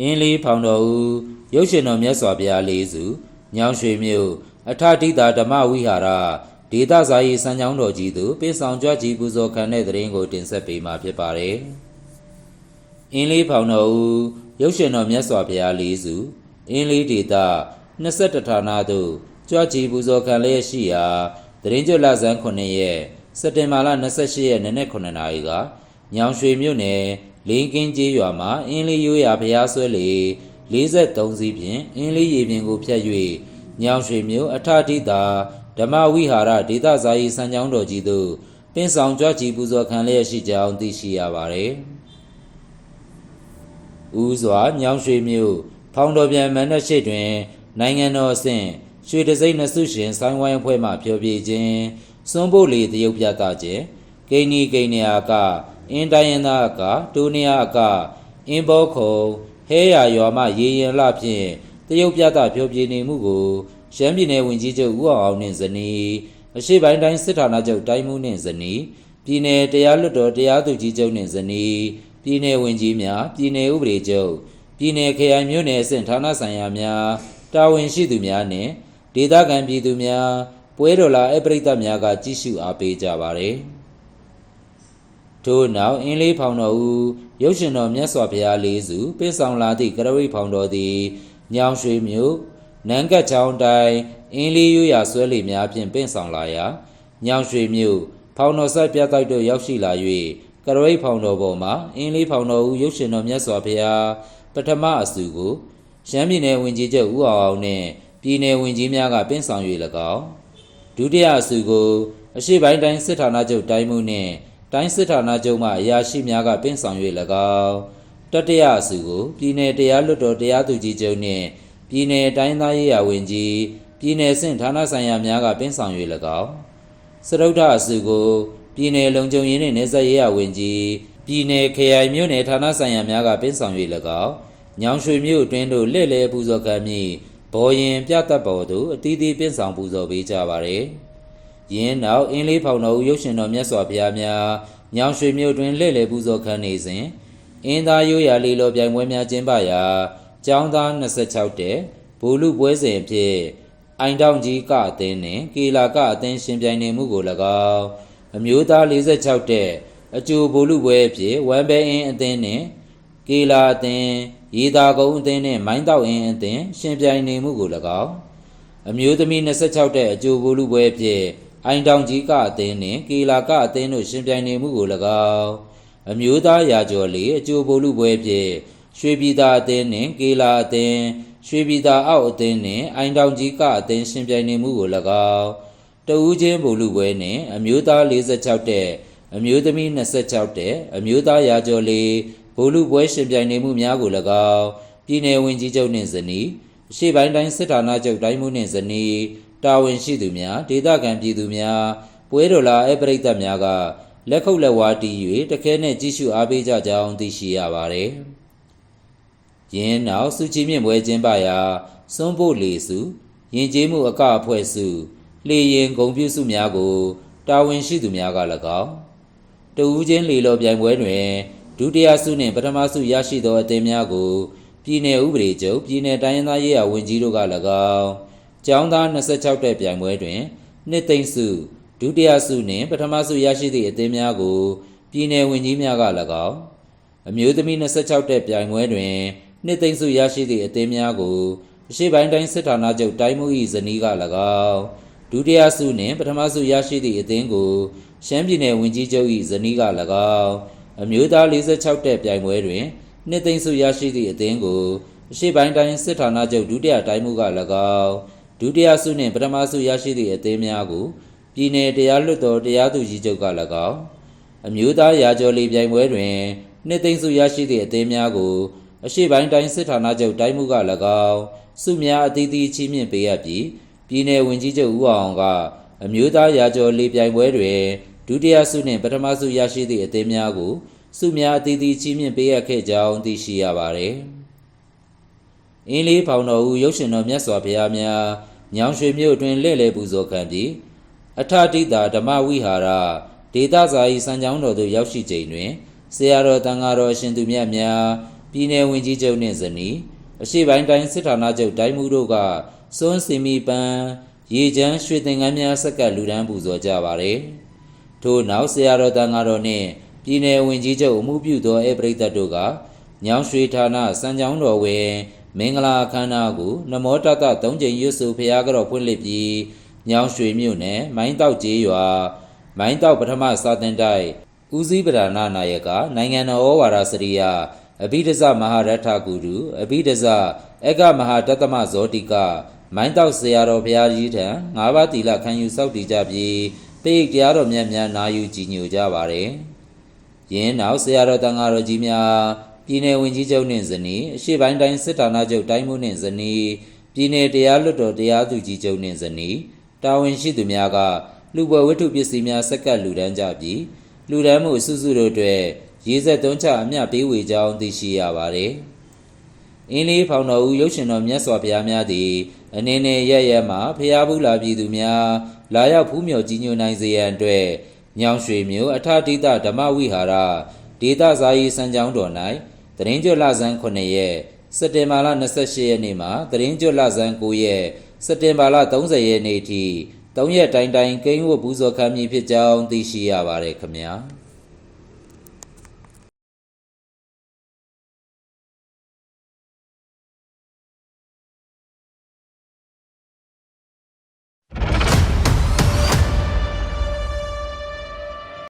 အင်းလေးဖောင်တော်ဦးရုပ်ရှင်တော်မြတ်စွာဘုရားလေးစုညောင်ရွှေမြို့အထတိတာဓမ္မဝိဟာရဒေသစာရေးစံကြောင်းတော်ကြီးသို့ပင်ဆောင်ကြွကြီးပူဇော်ခံတဲ့တဲ့ရင်ကိုတင်ဆက်ပေးမှာဖြစ်ပါတယ်။အင်းလေးဖောင်တော်ဦးရုပ်ရှင်တော်မြတ်စွာဘုရားလေးစုအင်းလေးဒေသ21ဌာနသို့ကြွကြီးပူဇော်ခံလျက်ရှိရာတဲ့ရင်ကျွတ်လဆန်း9ရက်စက်တင်ဘာလ28ရက်နေ့နက်9နာရီကညောင်ရွှေမြို့နယ် လင်းကင်းကျေးရွာမှာအင်းလေးရိုးရာဘုရားဆွဲလေ43စီးဖြင့်အင်းလေးရေပြင်ကိုဖြတ်၍ညောင်ရွှေမြို့အထတိတာဓမ္မဝိဟာရဒေသစာရေးစံကြောင်းတော်ကြီးသို့ပင်ဆောင်ကြွကြည်ပူဇော်ခံလျက်ရှိကြောင်းသိရှိရပါသည်။ဦးစွာညောင်ရွှေမြို့ဖောင်တော်ပြန်မန္တရှိတွင် နိုင်ငံတော်အဆင့်ရွှေတစိမ့်နှစုရှင်ဆိုင်းဝိုင်းအဖွဲ့မှဖျော်ဖြေခြင်းစွန့်ဖို့လေတရုတ်ပြသခြင်းဂိနီဂိနီယာက အင်းတိုင်းရင်သားအကာတူနီယာအကာအင်းဘောခုံဟဲရရွာမှရေရင်လှဖြင့်တရုတ်ပြသဖြိုပြနေမှုကိုရှမ်းပြည်နယ်ဝန်ကြီးချုပ်ဦးအောင်နှင့်ဇနီးအရှိပိုင်းတိုင်းစစ်ဌာနချုပ်တိုင်းမှုနှင့်ဇနီးပြည်နယ်တရားလွတ်တော်တရားသူကြီးချုပ်နှင့်ဇနီးပြည်နယ်ဝန်ကြီးများပြည်နယ်ဥပဒေချုပ်ပြည်နယ်ခရိုင်မြို့နယ်အဆင့်ဌာနဆိုင်ရာများတာဝန်ရှိသူများနှင့်ဒေသခံပြည်သူများပွဲတော်လာအပရိသတ်များကကြည့်ရှုအားပေးကြပါရယ်။ ထို့နောက်အင်းလေးဖောင်တော်ဦးရုပ်ရှင်တော်မြတ်စွာဘုရားလေးစုပင့်ဆောင်လာသည့်ကရဝိဖောင်တော်သည်ညောင်ရွှေမြို့နန်းကတ်ချောင်းတိုင်းအင်းလေးရိုးရာဆွဲလီများဖြင့်ပင့်ဆောင်လာရာညောင်ရွှေမြို့ဖောင်တော်ဆက်ပြတ်တိုက်တို့ရောက်ရှိလာ၍ကရဝိဖောင်တော်ပေါ်မှာအင်းလေးဖောင်တော်ဦးရုပ်ရှင်တော်မြတ်စွာဘုရားပထမအစုကိုရှမ်းပြည်နယ်ဝင်ကြီးချုပ်ဦးအောင်အောင်နှင့်ပြည်နယ်ဝင်ကြီးများကပင့်ဆောင်၍၎င်းဒုတိယအစုကိုအရှိပိုင်းတိုင်းစစ်ဌာနချုပ်တိုင်းမှုနှင့် တိုင်းစစ်ဌာနချုပ်မှအရာရှိများကပင့်ဆောင်၍၎င်းတတိယအစုကိုပြည်내တရားလွတ်တော်တရားသူကြီးချုပ်နှင့်ပြည်내တိုင်းသားရေးရာဝန်ကြီးပြည်내ဆင့်ဌာနဆိုင်ရာများကပင့်ဆောင်၍၎င်းစရုဒ္ဓအစုကိုပြည်내လုံခြုံရေးနှင့်နေဆက်ရေးရာဝန်ကြီးပြည်내ခရိုင်မြို့နယ်ဌာနဆိုင်ရာများကပင့်ဆောင်၍၎င်းညောင်ရွှေမြို့အတွင်းသို့လှည့်လည်ပူဇော်ခံမည့်ဘော်ရင်ပြတ်ပေါ်သို့အတီးတီးပင့်ဆောင်ပူဇော်ပေးကြပါရယ်။ ယင်းနောက်အင်းလေးဖောင်တော်ဦးရုပ်ရှင်တော်မြတ်စွာဘုရားများညောင်ရွှေမြို့တွင်လှည့်လည်ပူဇော်ခံနေစဉ်အင်းသားရိုးရာလေးလောပြိုင်ပွဲများကျင်းပရာကျောင်းသား26တဲ့ဘူလူပွဲစဉ်ဖြင့်အိုင်တောင်ကြီးကအသင်းနှင့်ကေလာကအသင်းရှင်ပြိုင်နေမှုကို၎င်းအမျိုးသား46တဲ့အကျိုးဘူလူပွဲဖြင့်ဝမ်ဘဲအင်းအသင်းနှင့်ကေလာအသင်းရေသာကုန်းအသင်းနှင့်မိုင်းတောက်အင်းအသင်းရှင်ပြိုင်နေမှုကို၎င်းအမျိုးသမီး26တဲ့အကျိုးဘူလူပွဲဖြင့် အိုင်တောင်ကြီးကအသင်းနှင့်ကေလာကအသင်းတို့ရှင်ပြိုင်နေမှုကို၎င်းအမျိုးသားရာကျော်လေးအကျိုးဘူလူပွဲဖြင့်ရွှေပြည်သာအသင်းနှင့်ကေလာအသင်းရွှေပြည်သာအောက်အသင်းနှင့်အိုင်တောင်ကြီးကအသင်းရှင်ပြိုင်နေမှုကို၎င်းတဦးချင်းဘူလူပွဲနှင့်အမျိုးသား46တဲ့အမျိုးသမီး26တဲ့အမျိုးသားရာကျော်လေးဘူလူပွဲရှင်ပြိုင်နေမှုများကို၎င်းပြည်내ဝင်ကြီးချုပ်နှင့်ဇနီးအရှိပိုင်းတိုင်းစစ်ဌာနချုပ်တိုင်းမှုနှင့်ဇနီး တာဝန်ရှိသူများဒေသခံပြည်သူများပွဲတော်လာအပရိသတ်များကလက်ခုပ်လက်ဝါးတီး၍တခဲနဲ့ကြည့်ရှုအားပေးကြကြောင်းသိရှိရပါသည်။ယင်းနောက်စုချီမြင့်ပွဲကျင်းပရာစွန်းဖို့လေစုယဉ်ကျေးမှုအကအဖွဲ့စုလှေရင်ဂုံပြုစုများကိုတာဝန်ရှိသူများက၎င်းတဦးချင်းလေလော်ပြိုင်ပွဲတွင်ဒုတိယဆုနှင့်ပထမဆုရရှိသောအသင်းများကိုပြည်내ဥပဒေချုပ်ပြည်내တိုင်းရင်းသားရေးရာဝန်ကြီးတို့က၎င်း ကျောင်းသား26တဲ့ပြိုင်ပွဲတွင်နှစ်သိန်းစုဒုတိယဆုနှင့်ပထမဆုရရှိသည့်အသင်းများကိုပြည်내ဝန်ကြီးများက၎င်းအမျိုးသမီး26တဲ့ပြိုင်ပွဲတွင်နှစ်သိန်းစုရရှိသည့်အသင်းများကိုအရှိပိုင်းတိုင်းစစ်ဌာနချုပ်တိုင်းမှု၏ဇနီးက၎င်းဒုတိယဆုနှင့်ပထမဆုရရှိသည့်အသင်းကိုရှမ်းပြည်နယ်ဝန်ကြီးချုပ်၏ဇနီးက၎င်းအမျိုးသား46တဲ့ပြိုင်ပွဲတွင်နှစ်သိန်းစုရရှိသည့်အသင်းကိုအရှိပိုင်းတိုင်းစစ်ဌာနချုပ်ဒုတိယတိုင်းမှုက၎င်း ဒုတိယဆုနှင့်ပထမဆုရရှိသည့်အသင်းများကိုပြည်내တရားလွတ်တော်တရားသူကြီးချုပ်က၎င်းအမျိုးသားရာကျော်လီပြိုင်ပွဲတွင်နှစ်သိန်းစုရရှိသည့်အသင်းများကို အရှိပိုင်းတိုင်းစစ်ဌာနချုပ်တိုင်းမှုက၎င်းစုများအသီးသီးချီးမြှင့်ပေးအပ်ပြီးပြည်내ဝင်ကြီးချုပ်ဦးအောင်ကအမျိုးသားရာကျော်လီပြိုင်ပွဲတွင်ဒုတိယဆုနှင့်ပထမဆုရရှိသည့်အသင်းများကိုစုများအသီးသီးချီးမြှင့်ပေးအပ်ခဲ့ကြောင်းသိရှိရပါသည်။ အင်းလေးဖောင်တော်ဦးရုပ်ရှင်တော်မြတ်စွာဘုရားများညောင်ရွှေမြို့တွင်လှည့်လည်ပူဇော်ခံပြီးအထတိတာဓမ္မဝိဟာရဒေသစာ၏စံကြောင်းတော်သို့ရောက်ရှိချိန်တွင်ဆရာတော်တန်ဃာတော်ရှင်သူမြတ်များပပြည်내ဝင်ကြီးချုပ်နှင့်ဇနီးအရှိပိုင်းတိုင်းစစ်ဌာနချုပ်တိုင်းမှုတို့ကစွန်းစီမီပန်းရေချမ်းရွှေသင်္ကန်းများစက္ကပ်လူဒန်းပူဇော်ကြပါသည်ထို့နောက်ဆရာတော်တန်ဃာတော်နှင့်ပြည်내ဝင်ကြီးချုပ်အမှုပြုသောဧပရိသတ်တို့ကညောင်ရွှေဌာနစံကြောင်းတော်ဝင် မင်္ဂလာအခမ်းအနားကိုနမောတတသုံးကြိမ်ရွတ်ဆိုဖရားကြောဖွင့်လှစ်ပြီးညောင်ရွှေမြို့နယ်မိုင်းတောက်ကျေးရွာမိုင်းတောက်ပထမစာတင်တိုက်ဦးစည်းပဓာနာနာယကနိုင်ငံတော်ဩဝါဒစရိယအဘိဓဇမဟာရထဂုရုအဘိဓဇအက္ကမဟာတတမဇောတိကမိုင်းတောက်ဆရာတော်ဘုရားကြီးထံ၅ပါးတီလခံယူစောက်တည်ကြပြီးပိတ်တရားတော်မြတ်များနာယူကြည်ညိုကြပါれယင်းနောက်ဆရာတော်တန်ဃာတော်ကြီးများ ပြည်내ဝင်ကြီးချုပ်နှင့်ဇနီးအရှိပိုင်းတိုင်းစစ်ဌာနချုပ်တိုင်းမှုနှင့်ဇနီးပြည်내တရားလွတ်တော်တရားသူကြီးချုပ်နှင့်ဇနီးတာဝန်ရှိသူများကလူပွဲဝတ္ထုပစ္စည်းများစက္ကပ်လူဒန်းကြပြီးလူဒန်းမှုအစုစုတို့အတွက်ရေဆက်သွန်းချအမျှပေးဝေကြောင်းသိရှိရပါတယ်။အင်းလေးဖောင်တော်ဦးရုပ်ရှင်တော်မြတ်စွာဘုရားများသည်အနေနဲ့ရရမှာဖျားဘူးလာပြည်သူများလာရောက်ဖူးမြော်ကြီးညိုနိုင်စေရန်အတွက်ညောင်ရွှေမျိုးအထာတိတဓမ္မဝိဟာရဒေသဇာယီစံကြောင်းတော်၌ တရင်ကျွတ်လဆန်း9ရက်စက်တင်ဘာလ28ရက်နေ့မှတရင်ကျွတ်လဆန်း9ရက်စက်တင်ဘာလ30ရက်နေ့ထိ3ရက်တိုင်တိုင်ကိန်းဝတ်ပူဇော်ခံမည်ဖြစ်ကြောင်းသိရှိရပါတယ်ခင်ဗျာ။